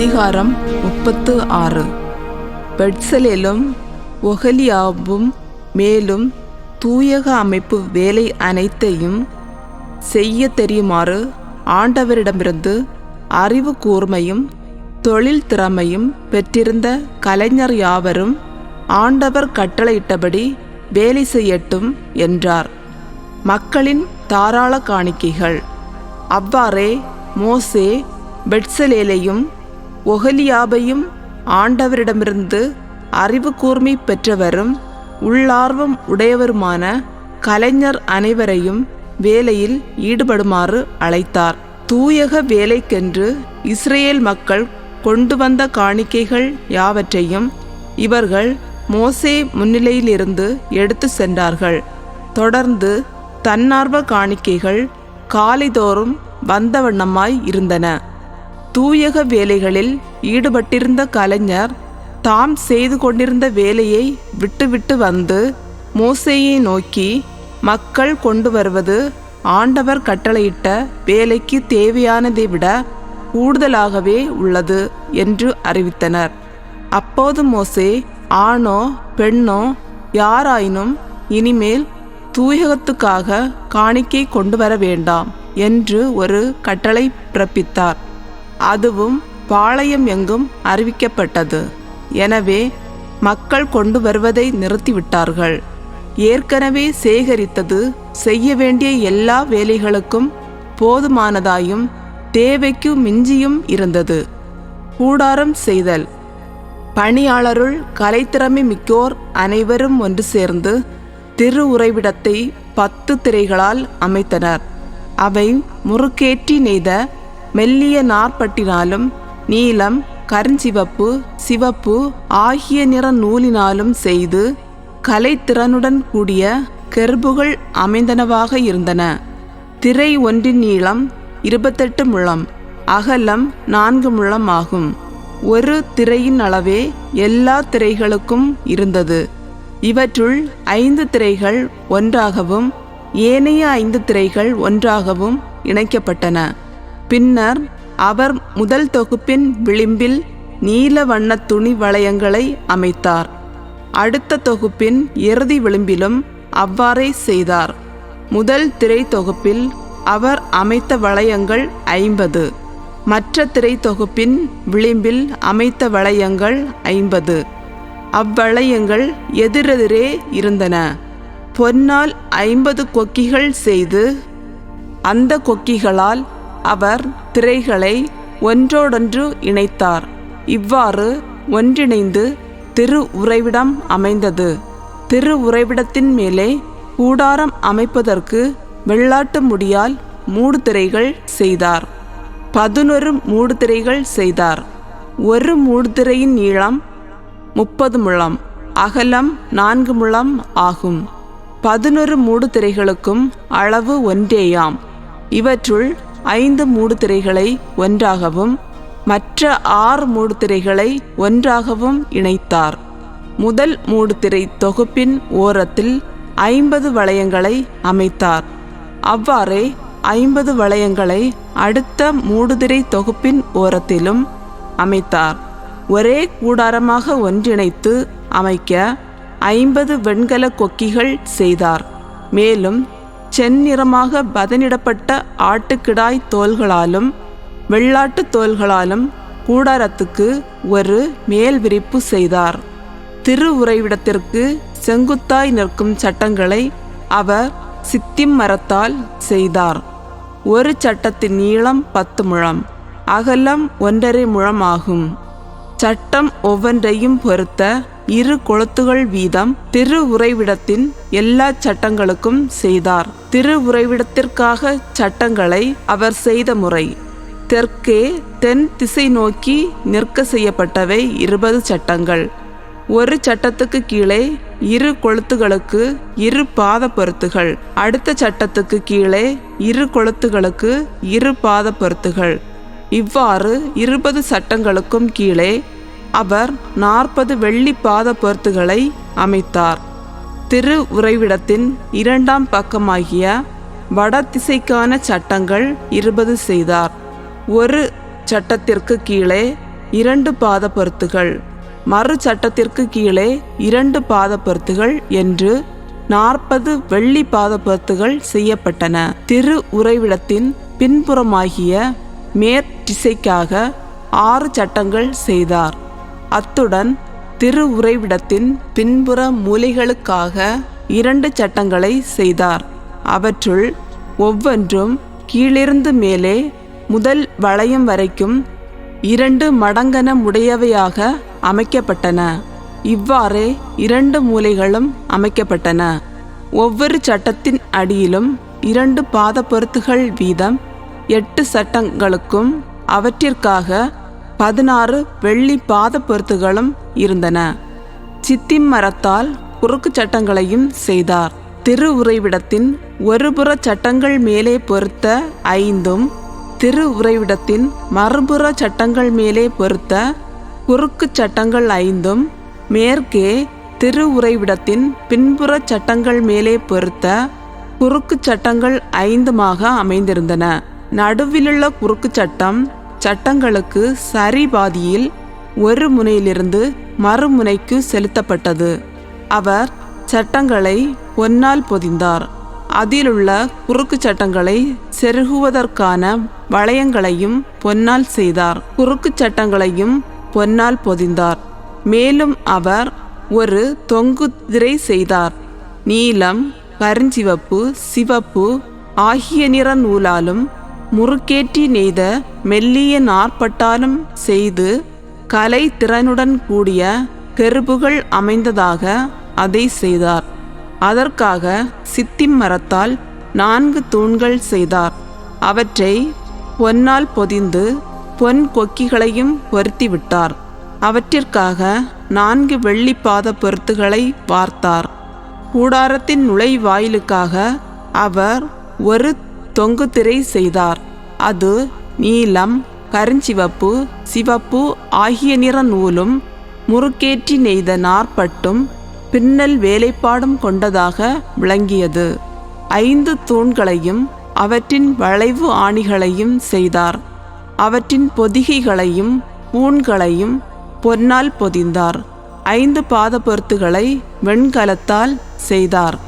அதிகாரம் முப்பத்து ஆறு. பெட்சலேலும் ஒகலியாவும் மேலும் தூயக அமைப்பு வேலை அனைத்தையும் செய்ய தெரியுமாறு ஆண்டவரிடமிருந்து அறிவு கூர்மையும் தொழில் திறமையும் பெற்றிருந்த கலைஞர் யாவரும் ஆண்டவர் கட்டளையிட்டபடி வேலை செய்யட்டும் என்றார். மக்களின் தாராள காணிக்கைகள். அவ்வாறே மோசே பெட்சலேலையும் ஒகலியாபையும் ஆண்டவரிடமிருந்து அறிவு கூர்மை பெற்றவரும் உள்ளார்வம் உடையவருமான கலைஞர் அனைவரையும் வேலையில் ஈடுபடுமாறு அழைத்தார். தூயக வேலைக்கென்று இஸ்ரேல் மக்கள் கொண்டு வந்த காணிக்கைகள் யாவற்றையும் இவர்கள் மோசே முன்னிலையிலிருந்து எடுத்து சென்றார்கள். தொடர்ந்து தன்னார்வ காணிக்கைகள் காலைதோறும் வந்தவண்ணமாய் இருந்தன. தூயக வேலைகளில் ஈடுபட்டிருந்த கலைஞர் தாம் செய்து கொண்டிருந்த வேலையை விட்டுவிட்டு வந்து மோசையை நோக்கி மக்கள் கொண்டு வருவது ஆண்டவர் கட்டளையிட்ட வேலைக்கு தேவையானதை விட கூடுதலாகவே உள்ளது என்று அறிவித்தனர். அப்போது மோசே ஆணோ பெண்ணோ யாராயினும் இனிமேல் தூயகத்துக்காக காணிக்கை கொண்டு வர வேண்டாம் என்று ஒரு கட்டளை பிறப்பித்தார். அதுவும் பாளையம் எங்கும் அறிவிக்கப்பட்டது. எனவே மக்கள் கொண்டு வருவதை நிறுத்திவிட்டார்கள். ஏற்கனவே சேகரித்தது செய்ய வேண்டிய எல்லா வேலைகளுக்கும் போதுமானதாயும் தேவைக்கு மிஞ்சியும் இருந்தது. கூடாரம் செய்தல். பணியாளருள் கலைத்திறமை மிக்கோர் அனைவரும் ஒன்று சேர்ந்து திரு உறைவிடத்தை பத்து திரைகளால் அமைத்தனர். அவை முறுக்கேற்றி நெய்த மெல்லிய நாற்பட்டினாலும் நீலம் கருஞ்சிவப்பு சிவப்பு ஆகிய நிற நூலினாலும் செய்து கலைத்திறனுடன் கூடிய கெர்புகள் அமைந்தனவாக இருந்தன. திரை ஒன்றின் நீளம் இருபத்தெட்டு முழம் அகலம் நான்கு முழம் ஆகும். ஒரு திரையின் அளவே எல்லா திரைகளுக்கும் இருந்தது. இவற்றுள் ஐந்து திரைகள் ஒன்றாகவும் ஏனைய ஐந்து திரைகள் ஒன்றாகவும் இணைக்கப்பட்டன. பின்னர் அவர் முதல் தொகுப்பின் விளிம்பில் நீல வண்ண துணி வளையங்களை அமைத்தார். அடுத்த தொகுப்பின் இறுதி விளிம்பிலும் அவ்வாறே செய்தார். முதல் திரை தொகுப்பில் அவர் அமைத்த வளையங்கள் ஐம்பது. மற்ற திரை தொகுப்பின் விளிம்பில் அமைத்த வளையங்கள் ஐம்பது. அவ்வளையங்கள் எதிரெதிரே இருந்தன. பொன்னால் ஐம்பது கொக்கிகள் செய்து அந்த கொக்கிகளால் அவர் திரைகளை ஒன்றோடொன்று இணைத்தார். இவ்வாறு ஒன்றிணைந்து திரு உறைவிடம் அமைந்தது. திரு உறைவிடத்தின் மேலே கூடாரம் அமைப்பதற்கு வெள்ளாட்டு முடியால் மூடு திரைகள் செய்தார். பதினொரு மூடு திரைகள் செய்தார். ஒரு மூடுதிரையின் நீளம் முப்பது முழம் அகலம் நான்கு முழம் ஆகும். பதினொரு மூடுதிரைகளுக்கும் அளவு ஒன்றேயாம். இவற்றுள் ஐந்து மூடுதிரைகளை ஒன்றாகவும் மற்ற ஆறு மூடுதிரைகளை ஒன்றாகவும் இணைத்தார். முதல் மூடுதிரை தொகுப்பின் ஓரத்தில் ஐம்பது வளையங்களை அமைத்தார். அவ்வாறே ஐம்பது வளையங்களை அடுத்த மூடுதிரை தொகுப்பின் ஓரத்திலும் அமைத்தார். ஒரே கூடாரமாக ஒன்றிணைத்து அமைக்க ஐம்பது வெண்கல கொக்கிகள் செய்தார். மேலும் செந்நிறமாக பதனிடப்பட்ட ஆட்டுக்கிடாய் தோள்களாலும் வெள்ளாட்டு தோள்களாலும் கூடாரத்துக்கு ஒரு மேல் விரிப்பு செய்தார். திரு உறைவிடத்திற்கு செங்குத்தாய் நிற்கும் சட்டங்களை அவர் சித்திம் மரத்தால் செய்தார். ஒரு சட்டத்தின் நீளம் பத்து முழம் அகலம் ஒன்றரை முழம் ஆகும் சட்டம் ஒவ்வொன்றையும் பொறுத்த இரு கொளுத்துகள் வீதம் திரு உறைவிடத்தின் எல்லா சட்டங்களுக்கும் செய்தார். திரு உறைவிடத்திற்காக சட்டங்களை அவர் செய்த முறை. தெற்கே தென் திசை நோக்கி நிற்க செய்யப்பட்டவை இருபது சட்டங்கள். ஒரு சட்டத்துக்கு கீழே இரு கொளுத்துகளுக்கு இரு பாத பொருத்துகள் அடுத்த சட்டத்துக்கு கீழே இரு கொளுத்துகளுக்கு இரு பாத பொருத்துகள் இவ்வாறு இருபது சட்டங்களுக்கும் கீழே அவர் நாற்பது வெள்ளி பாத பொருத்துகளை அமைத்தார். திரு உறைவிடத்தின் இரண்டாம் பக்கமாகிய வடதிசைக்கான சட்டங்கள் இருபது செய்தார். ஒரு சட்டத்திற்கு கீழே இரண்டு பாதப்பொருத்துகள் மறு சட்டத்திற்கு கீழே இரண்டு பாதப்பொருத்துகள் என்று நாற்பது வெள்ளி பாதப்பொருத்துகள் செய்யப்பட்டன. திரு உறைவிடத்தின் பின்புறமாகிய மேற்திசைக்காக ஆறு சட்டங்கள் செய்தார். அத்துடன் திரு உறைவிடத்தின் பின்புற மூலைகளுக்காக இரண்டு சட்டங்களை செய்தார். அவற்றுள் ஒவ்வொன்றும் கீழிருந்து மேலே முதல் வளையம் வரைக்கும் இரண்டு மடங்கன உடையவையாக அமைக்கப்பட்டன. இவ்வாறே இரண்டு மூலைகளும் அமைக்கப்பட்டன. ஒவ்வொரு சட்டத்தின் அடியிலும் இரண்டு பாதப்பொருத்துகள் வீதம் எட்டு சட்டங்களுக்கும் அவற்றிற்காக பதினாறு வெள்ளி பாதப்பொருத்துகளும் இருந்தன. சித்திம் மரத்தால் குறுக்கு சட்டங்களையும் செய்தார். திரு உறைவிடத்தின் ஒருபுற சட்டங்கள் மேலே பொருத்த ஐந்தும் திரு உறைவிடத்தின் மறுபுற சட்டங்கள் மேலே பொருத்த குறுக்கு சட்டங்கள் ஐந்தும் மேற்கே திரு உறைவிடத்தின் பின்புற சட்டங்கள் மேலே பொருத்த குறுக்கு சட்டங்கள் ஐந்துமாக அமைந்திருந்தன. நடுவிலுள்ள குறுக்கு சட்டம் சட்டங்களுக்கு சரிபாதியில் ஒரு முனையிலிருந்து மறுமுனைக்கு செலுத்தப்பட்டது. அவர் சட்டங்களை பொன்னால் பொதிந்தார். அதிலுள்ள குறுக்கு சட்டங்களை செருகுவதற்கான வளையங்களையும் பொன்னால் செய்தார். குறுக்கு சட்டங்களையும் பொன்னால் பொதிந்தார். மேலும் அவர் ஒரு தொங்கு திரை செய்தார். நீலம் கருஞ்சிவப்பு சிவப்பு ஆகிய நிற நூலாலும் முறுக்கேற்றி நெய்த மெல்லிய நாற்பட்டாலும் செய்து கலை திறனுடன் கூடிய கெருபுகள் அமைந்ததாக அதை செய்தார். அதற்காக சித்திம் மரத்தால் நான்கு தூண்கள் செய்தார். அவற்றை பொன்னால் பொதிந்து பொன் கொக்கிகளையும் பொருத்திவிட்டார் அவற்றிற்காக நான்கு வெள்ளி பாத பொருத்துகளை வார்த்தார். கூடாரத்தின் நுழைவாயிலுக்காக அவர் ஒரு தொங்கு திரை செய்தார். அது நீலம் கருஞ்சிவப்பு சிவப்பு ஆகிய நிற நூலும் முறுக்கேற்றி நெய்த நாற்பட்டும் பின்னல் வேலைப்பாடும் கொண்டதாக விளங்கியது. ஐந்து தூண்களையும் அவற்றின் வளைவு ஆணிகளையும் செய்தார். அவற்றின் பொதிகைகளையும் பூண்களையும் பொன்னால் பொதிந்தார். ஐந்து பாதப்பொருத்துகளை வெண்கலத்தால் செய்தார்.